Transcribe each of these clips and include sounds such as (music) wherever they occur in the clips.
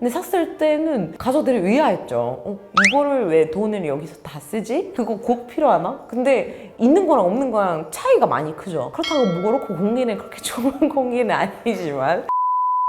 근데 샀을 때는 가족들이 의아했죠. 어, 이거를 왜 돈을 여기서 다 쓰지? 그거 꼭 필요하나? 근데 있는 거랑 없는 거랑 차이가 많이 크죠. 그렇다고 모로코 공기는 그렇게 (laughs) 좋은 공기는 아니지만.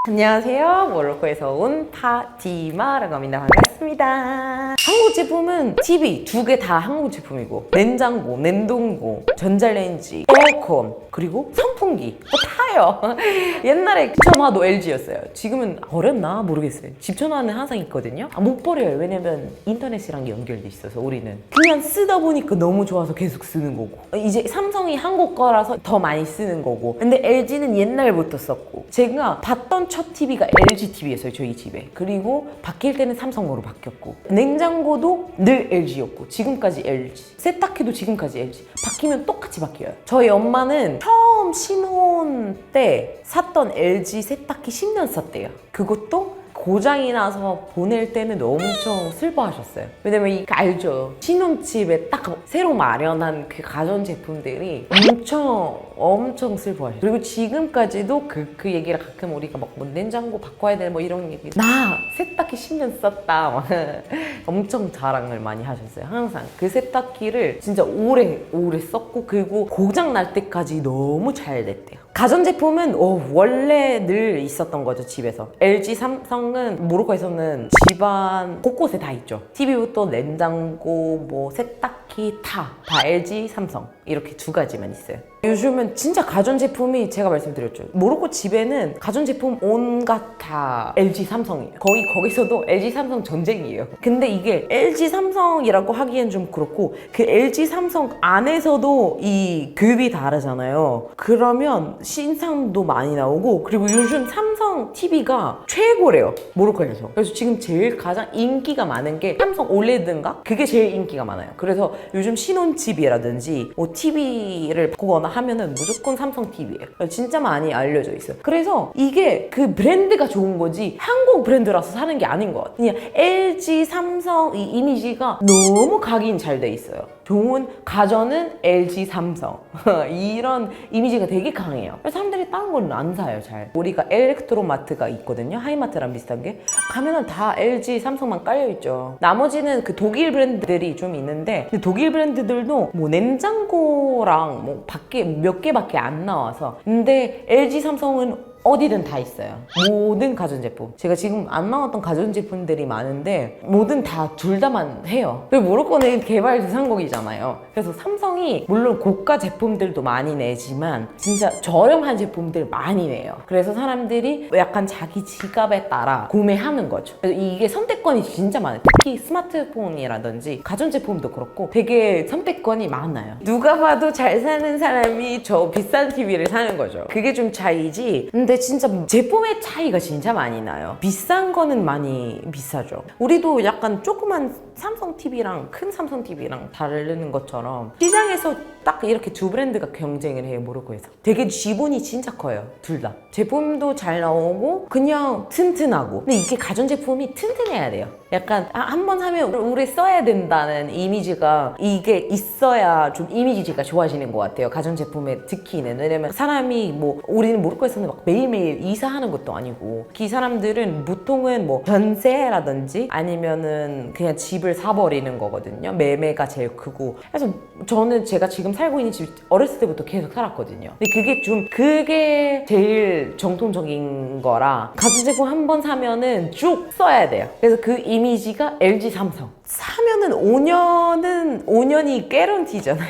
안녕하세요. 모로코에서 온 파티마라고 합니다. 반갑습니다. 한국 제품은 TV 두 개 다 한국 제품이고 냉장고, 냉동고, 전자레인지, 에어컨 그리고 선풍기 뭐 다요. (laughs) 옛날에 전화도 LG였어요. 지금은 버렸나 모르겠어요. 집 전화는 항상 있거든요. 아, 못 버려요. 왜냐면 인터넷이랑 연결돼 있어서 우리는 그냥 쓰다 보니까 너무 좋아서 계속 쓰는 거고 이제 삼성이 한국 거라서 더 많이 쓰는 거고 근데 LG는 옛날부터 썼고 제가 봤던 첫 TV가 LG TV였어요 저희 집에 그리고 바뀔 때는 삼성으로 바뀌었고 냉장고 도 늘 LG였고 지금까지 LG 세탁기도 지금까지 LG 바뀌면 똑같이 바뀌어요. 저희 엄마는 처음 신혼 때 샀던 LG 세탁기 10년 썼대요. 그것도 고장이 나서 보낼 때는 엄청 슬퍼하셨어요. 왜냐면 이거 알죠? 신혼집에 딱 새로 마련한 그 가전제품들이 엄청 엄청 슬퍼하셔요. 그리고 지금까지도 그, 그 얘기를 가끔 우리가 막 뭐 냉장고 바꿔야 돼 뭐 이런 얘기 나 세탁기 10년 썼다 막 (laughs) 엄청 자랑을 많이 하셨어요. 항상 그 세탁기를 진짜 오래 오래 썼고 그리고 고장 날 때까지 너무 잘 됐대요. 가전제품은 어, 원래 늘 있었던 거죠 집에서. LG 삼성은 모로코에서는 집안 곳곳에 다 있죠. TV부터 냉장고 뭐 세탁기 다 다 LG 삼성. 이렇게 두 가지만 있어요 요즘은 진짜 가전제품이 제가 말씀드렸죠. 모로코 집에는 가전제품 온갖 다 LG 삼성이에요. 거의 거기서도 LG 삼성 전쟁이에요. 근데 이게 LG 삼성이라고 하기엔 좀 그렇고 그 LG 삼성 안에서도 이 급이 다르잖아요. 그러면 신상도 많이 나오고 그리고 요즘 삼성 TV가 최고래요 모로코에서. 그래서 지금 제일 가장 인기가 많은 게 삼성 올레드인가? 그게 제일 인기가 많아요. 그래서 요즘 신혼집이라든지 뭐 TV를 바꾸거나 하면은 무조건 삼성 TV예요 진짜 많이 알려져 있어요. 그래서 이게 그 브랜드가 좋은 거지 한국 브랜드라서 사는 게 아닌 것 같아요 LG 삼성 이 이미지가 너무 각인 잘 돼 있어요. 좋은 가전은 LG 삼성. (laughs) 이런 이미지가 되게 강해요. 사람들이 다른 건 안 사요 잘. 우리가 엘렉트로마트가 있거든요. 하이마트랑 비슷한 게. 가면은 다 LG 삼성만 깔려 있죠. 나머지는 그 독일 브랜드들이 좀 있는데 근데 독일 브랜드들도 뭐 냉장고랑 뭐 밖에 몇 개밖에 안 나와서. 근데 LG 삼성은 어디든 다 있어요. 모든 가전제품. 제가 지금 안 나왔던 가전제품들이 많은데, 뭐든 다 둘 다만 해요. 그리고 모로코는 개발도상국이잖아요. 그래서 삼성이 물론 고가 제품들도 많이 내지만, 진짜 저렴한 제품들 많이 내요. 그래서 사람들이 약간 자기 지갑에 따라 구매하는 거죠. 이게 선택권이 진짜 많아요. 특히 스마트폰이라든지 가전제품도 그렇고 되게 선택권이 많아요. 누가 봐도 잘 사는 사람이 저 비싼 TV를 사는 거죠. 그게 좀 차이지. 근데 진짜 제품의 차이가 진짜 많이 나요. 비싼 거는 많이 비싸죠. 우리도 약간 조그만 삼성 TV랑 큰 삼성 TV랑 다르는 것처럼 시장에서 딱 이렇게 두 브랜드가 경쟁을 해요 모로코에서. 되게 지분이 진짜 커요 둘 다. 제품도 잘 나오고 그냥 튼튼하고. 근데 이게 가전제품이 튼튼해야 돼요. 약간 아, 한 번 하면 오래 써야 된다는 이미지가 이게 있어야 좀 이미지가 좋아지는 것 같아요 가전제품에 특히는. 왜냐면 사람이 뭐 우리는 모로코에서는 막 매일매일 이사하는 것도 아니고 이 사람들은 보통은 뭐 전세라든지 아니면은 그냥 집을 사버리는 거거든요. 매매가 제일 크고. 그래서 저는 제가 지금 살고 있는 집 어렸을 때부터 계속 살았거든요. 근데 그게 좀 그게 제일 정통적인 거라 가전제품 한 번 사면은 쭉 써야 돼요. 그래서 그 이미지가 LG 삼성 사면은 5년은 5년이 깨런티잖아요.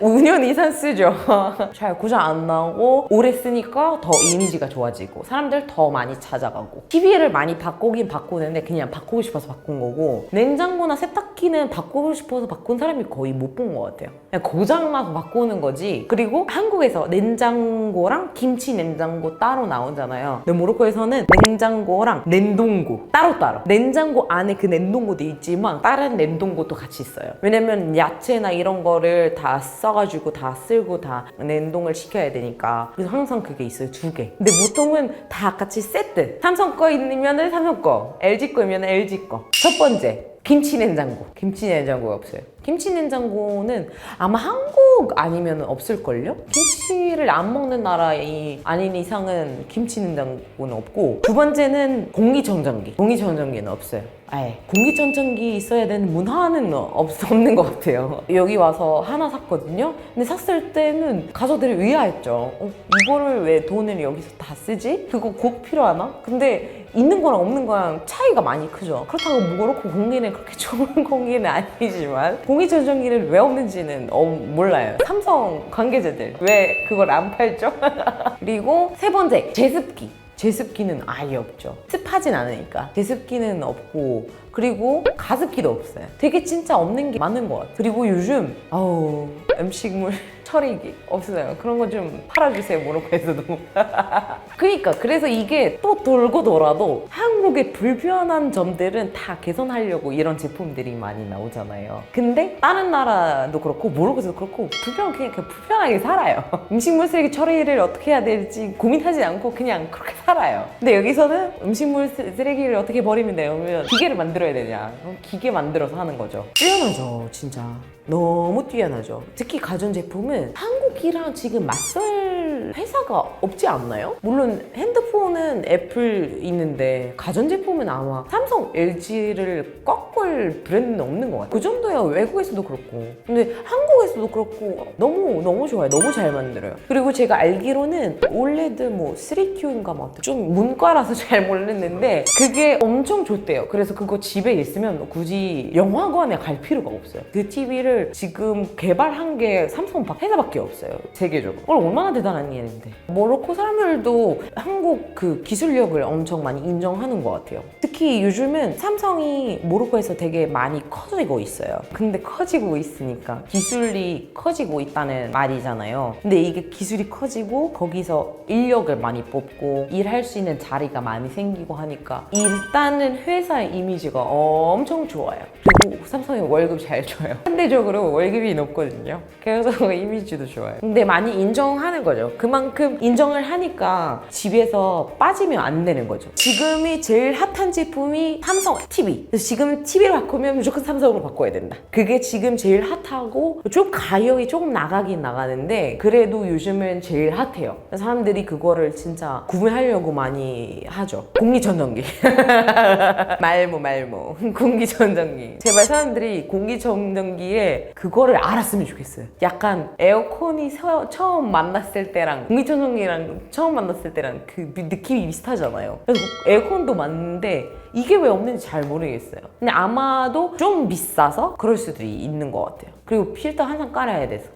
5년 (laughs) 이상 쓰죠. (laughs) 잘 고장 안 나오고 오래 쓰니까 더 이미지가 좋아지고 사람들 더 많이 찾아가고 TV를 많이 바꾸긴 바꾸는데 그냥 바꾸고 싶어서 바꾼 거고 냉장고나 세탁기는 바꾸고 싶어서 바꾼 사람이 거의 못 본 것 같아요. 그냥 고장 나서 바꾸는 거지. 그리고 한국에서 냉장고랑 김치 냉장고 따로 나오잖아요. 근데 모로코에서는 냉장고랑 냉동고 따로따로. 냉장고 안에 그 냉동고도 있지 만 다른 냉동고도 같이 있어요. 왜냐면 야채나 이런 거를 다 써가지고 다 쓸고 다 냉동을 시켜야 되니까. 그래서 항상 그게 있어요 두 개. 근데 보통은 다 같이 세트. 삼성 거 있으면 삼성 거 LG 거면 LG 거 첫 번째 김치 냉장고. 김치 냉장고가 없어요. 김치 냉장고는 아마 한국 아니면 없을걸요? 김치를 안 먹는 나라이 아닌 이상은 김치 냉장고는 없고 두 번째는 공기청정기. 공기청정기는 없어요. 아예 공기청정기 있어야 되는 문화는 없, 없는 것 같아요. 여기 와서 하나 샀거든요. 근데 샀을 때는 가족들이 의아했죠. 어, 이거를 왜 돈을 여기서 다 쓰지? 그거 꼭 필요하나? 근데 있는 거랑 없는 거랑 차이가 많이 크죠. 그렇다고 뭐 그렇고 공기는 그렇게 (laughs) 좋은 공기는 아니지만 공기청정기는 왜 없는지는 어, 몰라요. 삼성 관계자들 왜 그걸 안 팔죠? (laughs) 그리고 세 번째 제습기. 제습기는 아예 없죠. 습하진 않으니까. 제습기는 없고, 그리고 가습기도 없어요. 되게 진짜 없는 게 많은 것 같아요. 그리고 요즘, 아우, 음식물 (laughs) 처리기 없어요. 그런 거 좀 팔아주세요, 모로코에서도. (laughs) 그니까, 그래서 이게 또 돌고 돌아도 한국의 불편한 점들은 다 개선하려고 이런 제품들이 많이 나오잖아요. 근데 다른 나라도 그렇고, 모로코에서도 그렇고, 불편, 그냥, 그냥 불편하게 살아요. (laughs) 음식물 쓰레기 처리를 어떻게 해야 될지 고민하지 않고 그냥 그렇게 살아요. 근데 여기서는 음식물 쓰- 쓰레기를 어떻게 버리면? 그러면 기계를 만들어야 되냐? 그럼 기계 만들어서 하는 거죠. 뛰어나죠, 진짜. 너무 뛰어나죠. 특히 가전제품은 한국이랑 지금 맞설 회사가 없지 않나요? 물론 핸드폰은 애플 있는데 가전제품은 아마 삼성, LG를 꺾을 브랜드는 없는 것 같아요. 그 정도야 외국에서도 그렇고. 근데 한국에서도 그렇고 너무 너무 좋아요. 너무 잘 만들어요. 그리고 제가 알기로는 올레드 뭐 3Q인가 막좀 문과라서 (laughs) 잘 모르겠는데 그게 엄청 좋대요. 그래서 그거 집에 있으면 굳이 영화관에 갈 필요가 없어요. 그 TV를 지금 개발한 게 삼성 박- 회사밖에 없어요. 세계적으로. 얼마나 대단한 일인데. 모로코 사람들도 한국 그 기술력을 엄청 많이 인정하는 것 같아요. 특히 요즘은 삼성이 모로코에서 되게 많이 커지고 있어요. 근데 커지고 있으니까 기술이 커지고 있다는 말이잖아요. 근데 이게 기술이 커지고 거기서 인력을 많이 뽑고 일할 수 있는 자리가 많이 생기고 하니까 일단은 회사의 이미지가 엄청 좋아요. 그리고 삼성이 월급 잘 줘요. (laughs) 상대적으로 월급이 높거든요. 그래서 (laughs) 이미지도 좋아요. 근데 많이 인정하는 거죠. 그만큼 인정을 하니까 집에서 빠지면 안 되는 거죠. 지금이 제일 핫한 제품이 삼성 TV. 그래서 지금 TV를 바꾸면 무조건 삼성으로 바꿔야 된다. 그게 지금 제일 핫하고 좀 가격이 조금 나가긴 나가는데 그래도 요즘은 제일 핫해요. 사람들이 그거를 진짜 구매하려고 많이 하죠. 공기청정기. (laughs) 말모 말모. (laughs) 공기청정기. 제발 사람들이 공기청정기에 그거를 알았으면 좋겠어요. 약간 에어컨이 서- 처음 만났을 때랑 공기청정기랑 처음 만났을 때랑 그 미- 느낌이 비슷하잖아요. 그래서 에어컨도 맞는데 이게 왜 없는지 잘 모르겠어요. 근데 아마도 좀 비싸서 그럴 수도 있는 것 같아요. 그리고 필터 항상 깔아야 돼서.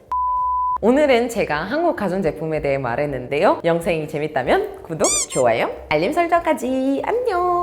오늘은 제가 한국 가전제품에 대해 말했는데요. 영상이 재밌다면 구독, 좋아요, 알림 설정까지 안녕!